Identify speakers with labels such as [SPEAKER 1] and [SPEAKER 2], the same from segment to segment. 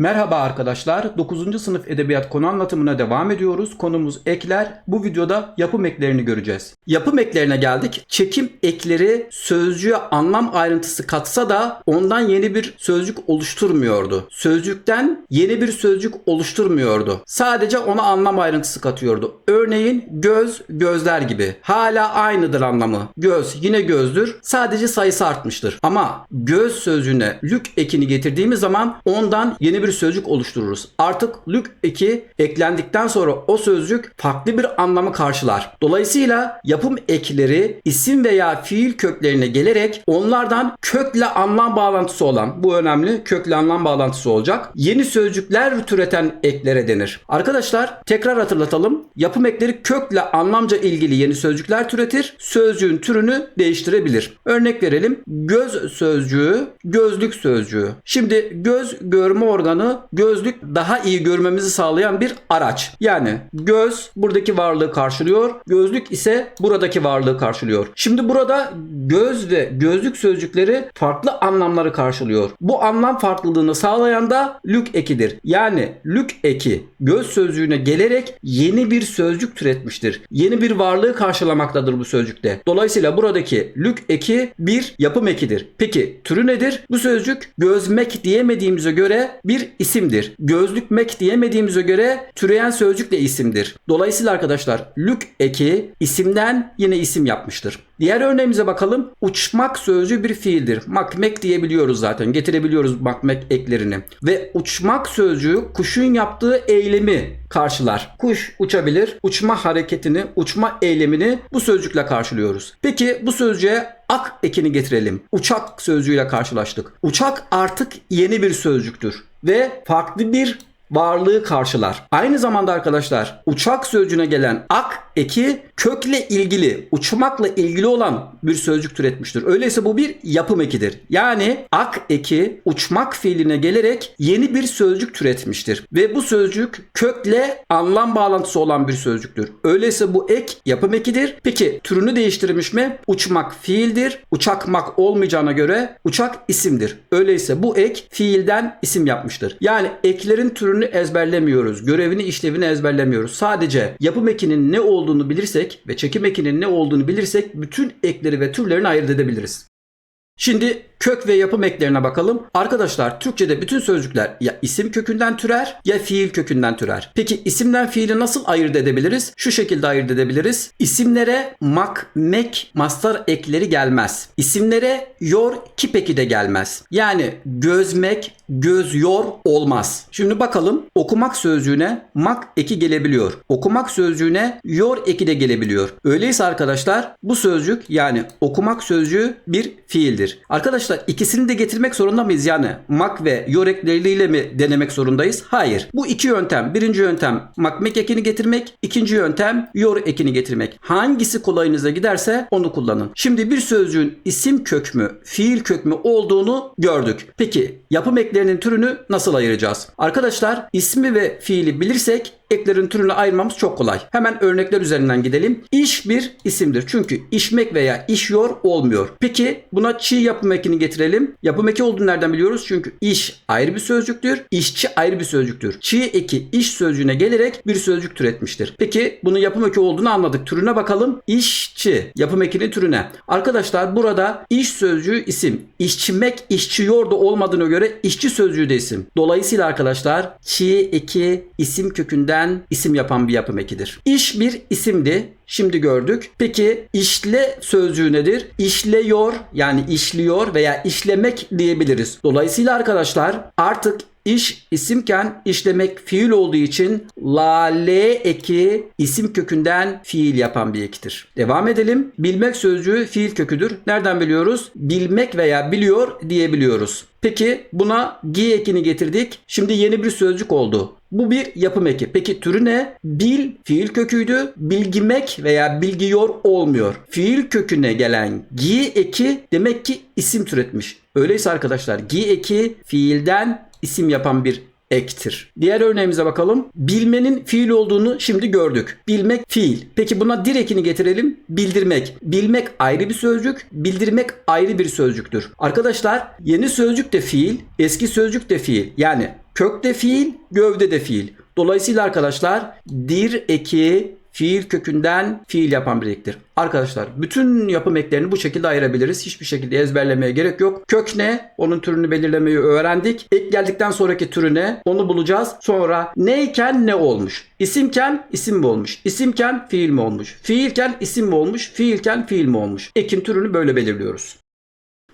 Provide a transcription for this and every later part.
[SPEAKER 1] Merhaba arkadaşlar. 9. sınıf edebiyat konu anlatımına devam ediyoruz. Konumuz ekler. Bu videoda yapım eklerini göreceğiz. Yapım eklerine geldik. Çekim ekleri sözcüğe anlam ayrıntısı katsa da ondan yeni bir sözcük oluşturmuyordu. Sözcükten yeni bir sözcük oluşturmuyordu. Sadece ona anlam ayrıntısı katıyordu. Örneğin göz, gözler gibi. Hala aynıdır anlamı. Göz yine gözdür. Sadece sayısı artmıştır. Ama göz sözcüğüne lük ekini getirdiğimiz zaman ondan yeni bir sözcük oluştururuz. Artık lük eki eklendikten sonra o sözcük farklı bir anlamı karşılar. Dolayısıyla yapım ekleri isim veya fiil köklerine gelerek onlardan kökle anlam bağlantısı olan bu önemli kökle anlam bağlantısı olacak. Yeni sözcükler türeten eklere denir. Arkadaşlar tekrar hatırlatalım. Yapım ekleri kökle anlamca ilgili yeni sözcükler türetir. Sözcüğün türünü değiştirebilir. Örnek verelim. Göz sözcüğü, gözlük sözcüğü. Şimdi göz görme organı, gözlük daha iyi görmemizi sağlayan bir araç. Yani göz buradaki varlığı karşılıyor, gözlük ise buradaki varlığı karşılıyor. Şimdi burada göz ve gözlük sözcükleri farklı anlamları karşılıyor. Bu anlam farklılığını sağlayan da lük ekidir. Yani lük eki göz sözcüğüne gelerek yeni bir sözcük türetmiştir. Yeni bir varlığı karşılamaktadır bu sözcükte. Dolayısıyla buradaki lük eki bir yapım ekidir. Peki türü nedir? Bu sözcük gözmek diyemediğimize göre bir isimdir. Gözlükmek diyemediğimize göre türeyen sözcük de isimdir. Dolayısıyla arkadaşlar lük eki isimden yine isim yapmıştır. Diğer örneğimize bakalım. Uçmak sözcüğü bir fiildir. Makmek diyebiliyoruz zaten. Getirebiliyoruz makmek eklerini. Ve uçmak sözcüğü kuşun yaptığı eylemi karşılar. Kuş uçabilir. Uçma hareketini, uçma eylemini bu sözcükle karşılıyoruz. Peki bu sözcüğe ak ekini getirelim. Uçak sözcüğüyle karşılaştık. Uçak artık yeni bir sözcüktür ve farklı bir varlığı karşılar. Aynı zamanda arkadaşlar uçak sözcüğüne gelen ak eki kökle ilgili, uçmakla ilgili olan bir sözcük türetmiştir. Öyleyse bu bir yapım ekidir. Yani ak eki uçmak fiiline gelerek yeni bir sözcük türetmiştir. Ve bu sözcük kökle anlam bağlantısı olan bir sözcüktür. Öyleyse bu ek yapım ekidir. Peki türünü değiştirmiş mi? Uçmak fiildir. Uçakmak olmayacağına göre uçak isimdir. Öyleyse bu ek fiilden isim yapmıştır. Yani eklerin türünü ezberlemiyoruz. Görevini, işlevini ezberlemiyoruz. Sadece yapım ekinin ne olduğunu bilirsek ve çekim ekinin ne olduğunu bilirsek bütün ekleri ve türlerini ayırt edebiliriz. Şimdi kök ve yapım eklerine bakalım. Arkadaşlar Türkçe'de bütün sözcükler ya isim kökünden türer ya fiil kökünden türer. Peki isimden fiili nasıl ayırt edebiliriz? Şu şekilde ayırt edebiliriz. İsimlere mak, mek, mastar ekleri gelmez. İsimlere yor, kip eki de gelmez. Yani gözmek, göz yor olmaz. Şimdi bakalım okumak sözcüğüne mak eki gelebiliyor. Okumak sözcüğüne yor eki de gelebiliyor. Öyleyse arkadaşlar bu sözcük yani okumak sözcüğü bir fiildir. Arkadaşlar ikisini de getirmek zorunda mıyız? Yani mak ve yor ekleriyle mi denemek zorundayız? Hayır. Bu iki yöntem. Birinci yöntem mak mek ekini getirmek. ikinci yöntem yor ekini getirmek. Hangisi kolayınıza giderse onu kullanın. Şimdi bir sözcüğün isim kök mü, fiil kök mü olduğunu gördük. Peki yapım eklerinin türünü nasıl ayıracağız? Arkadaşlar ismi ve fiili bilirsek eklerin türünü ayırmamız çok kolay. Hemen örnekler üzerinden gidelim. İş bir isimdir. Çünkü işmek veya işyor olmuyor. Peki buna çiğ yapım ekini getirelim. Yapım eki olduğunu nereden biliyoruz? Çünkü iş ayrı bir sözcüktür. İşçi ayrı bir sözcüktür. Çiğ eki iş sözcüğüne gelerek bir sözcük türetmiştir. Peki bunun yapım eki olduğunu anladık. Türüne bakalım. İşçi. Yapım ekinin türüne. Arkadaşlar burada iş sözcüğü isim. İşçimek, işçiyor da olmadığına göre işçi sözcüğü de isim. Dolayısıyla arkadaşlar çiğ eki isim kökünden isim yapan bir yapım ekidir. İş bir isimdi. Şimdi gördük. Peki işle sözcüğü nedir? İşleyor yani işliyor veya işlemek diyebiliriz. Dolayısıyla arkadaşlar artık İş isimken işlemek fiil olduğu için lale eki isim kökünden fiil yapan bir ektir. Devam edelim. Bilmek sözcüğü fiil köküdür. Nereden biliyoruz? Bilmek veya biliyor diyebiliyoruz. Peki buna gi ekini getirdik. Şimdi yeni bir sözcük oldu. Bu bir yapım eki. Peki türü ne? Bil fiil köküydü. Bilgimek veya bilgiyor olmuyor. Fiil köküne gelen gi eki demek ki isim türetmiş. Öyleyse arkadaşlar gi eki fiilden isim yapan bir ektir. Diğer örneğimize bakalım. Bilmenin fiil olduğunu şimdi gördük. Bilmek fiil. Peki buna dir ekini getirelim. Bildirmek. Bilmek ayrı bir sözcük, bildirmek ayrı bir sözcüktür. Arkadaşlar yeni sözcük de fiil, eski sözcük de fiil. Yani kök de fiil, gövde de fiil. Dolayısıyla arkadaşlar dir eki fiil kökünden fiil yapan bir. Arkadaşlar bütün yapım eklerini bu şekilde ayırabiliriz. Hiçbir şekilde ezberlemeye gerek yok. Kök ne? Onun türünü belirlemeyi öğrendik. Ek geldikten sonraki türü ne? Onu bulacağız. Sonra neyken ne olmuş? İsimken isim mi olmuş? İsimken fiil mi olmuş? Fiilken isim mi olmuş? Fiilken fiil mi olmuş? Ekin türünü böyle belirliyoruz.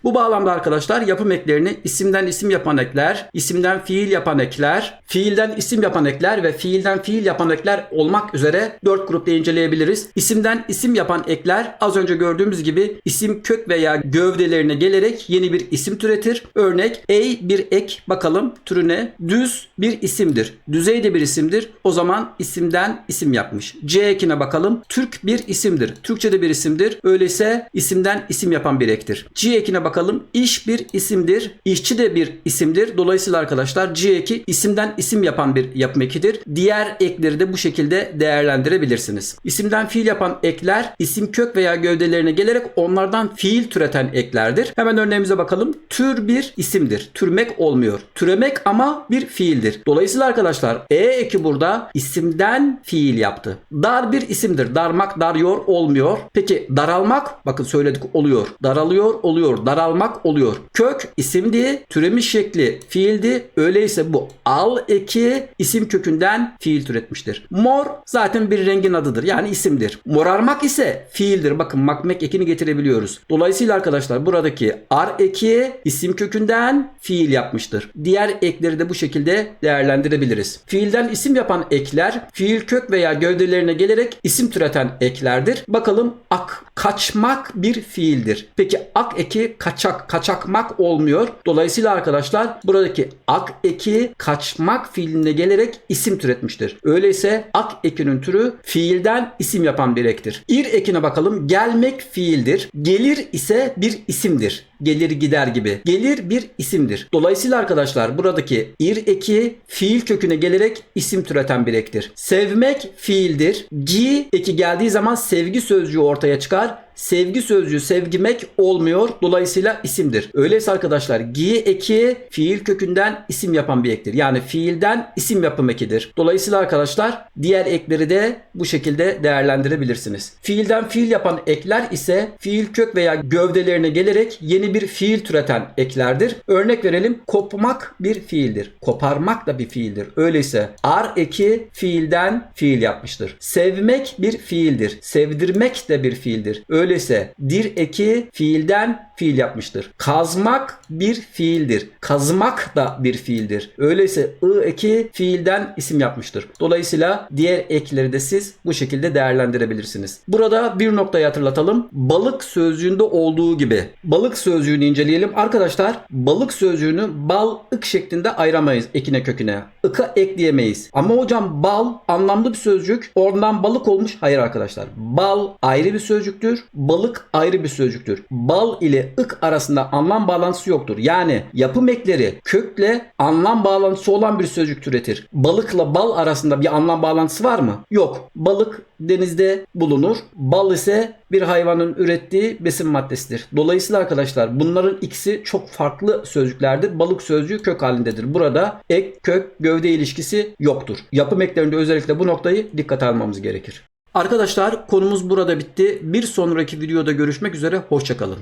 [SPEAKER 1] Bu bağlamda arkadaşlar yapım eklerini isimden isim yapan ekler, isimden fiil yapan ekler, fiilden isim yapan ekler ve fiilden fiil yapan ekler olmak üzere 4 grupta inceleyebiliriz. İsimden isim yapan ekler az önce gördüğümüz gibi isim kök veya gövdelerine gelerek yeni bir isim türetir. Örnek ey bir ek bakalım türüne düz bir isimdir. Düzey de bir isimdir. O zaman isimden isim yapmış. C ekine bakalım. Türk bir isimdir. Türkçe'de bir isimdir. Öyleyse isimden isim yapan bir ektir. G ekine bakalım. İş bir isimdir. İşçi de bir isimdir. Dolayısıyla arkadaşlar G eki isimden isim yapan bir yapım ekidir. Diğer ekleri de bu şekilde değerlendirebilirsiniz. İsimden fiil yapan ekler isim kök veya gövdelerine gelerek onlardan fiil türeten eklerdir. Hemen örneğimize bakalım. Tür bir isimdir. Türmek olmuyor. Türemek ama bir fiildir. Dolayısıyla arkadaşlar E eki burada isimden fiil yaptı. Dar bir isimdir. Darmak, darıyor olmuyor. Peki daralmak bakın söyledik oluyor. Daralıyor oluyor. Daralmak oluyor. Kök isimdi. Türemiş şekli fiildi. Öyleyse bu al eki isim kökünden fiil türetmiştir. Mor zaten bir rengin adıdır. Yani isimdir. Morarmak ise fiildir. Bakın makmek ekini getirebiliyoruz. Dolayısıyla arkadaşlar buradaki ar eki isim kökünden fiil yapmıştır. Diğer ekleri de bu şekilde değerlendirebiliriz. Fiilden isim yapan ekler fiil kök veya gövdelerine gelerek isim türeten eklerdir. Bakalım ak kaçmak bir fiildir. Peki ak eki kaçak kaçakmak olmuyor. Dolayısıyla arkadaşlar buradaki ak eki kaçmak fiiline gelerek isim türetmiştir. Öyleyse ak ekinin türü fiilden isim yapan bir ektir. İr ekine bakalım. Gelmek fiildir. Gelir ise bir isimdir gelir gider gibi. Gelir bir isimdir. Dolayısıyla arkadaşlar buradaki ir eki fiil köküne gelerek isim türeten bir ektir. Sevmek fiildir. Gi eki geldiği zaman sevgi sözcüğü ortaya çıkar. Sevgi sözcüğü sevgimek olmuyor. Dolayısıyla isimdir. Öyleyse arkadaşlar gi eki fiil kökünden isim yapan bir ektir. Yani fiilden isim yapım ekidir. Dolayısıyla arkadaşlar diğer ekleri de bu şekilde değerlendirebilirsiniz. Fiilden fiil yapan ekler ise fiil kök veya gövdelerine gelerek yeni bir fiil türeten eklerdir. Örnek verelim. Kopmak bir fiildir. Koparmak da bir fiildir. Öyleyse ar eki fiilden fiil yapmıştır. Sevmek bir fiildir. Sevdirmek de bir fiildir. Öyleyse dir eki fiilden fiil yapmıştır. Kazmak bir fiildir. Kazmak da bir fiildir. Öyleyse ı eki fiilden isim yapmıştır. Dolayısıyla diğer ekleri de siz bu şekilde değerlendirebilirsiniz. Burada bir noktayı hatırlatalım. Balık sözcüğünde olduğu gibi balık sözcüğünü inceleyelim. Arkadaşlar balık sözcüğünü bal ık şeklinde ayıramayız ekine köküne. Ika ekleyemeyiz. Ama hocam bal anlamlı bir sözcük. Oradan balık olmuş. Hayır arkadaşlar. Bal ayrı bir sözcüktür. Balık ayrı bir sözcüktür. Bal ile ık arasında anlam bağlantısı yoktur. Yani yapım ekleri kökle anlam bağlantısı olan bir sözcük türetir. Balıkla bal arasında bir anlam bağlantısı var mı? Yok. Balık denizde bulunur. Bal ise bir hayvanın ürettiği besin maddesidir. Dolayısıyla arkadaşlar bunların ikisi çok farklı sözcüklerdir. Balık sözcüğü kök halindedir. Burada ek, kök, gövde ilişkisi yoktur. Yapım eklerinde özellikle bu noktayı dikkate almamız gerekir. Arkadaşlar konumuz burada bitti. Bir sonraki videoda görüşmek üzere. Hoşçakalın.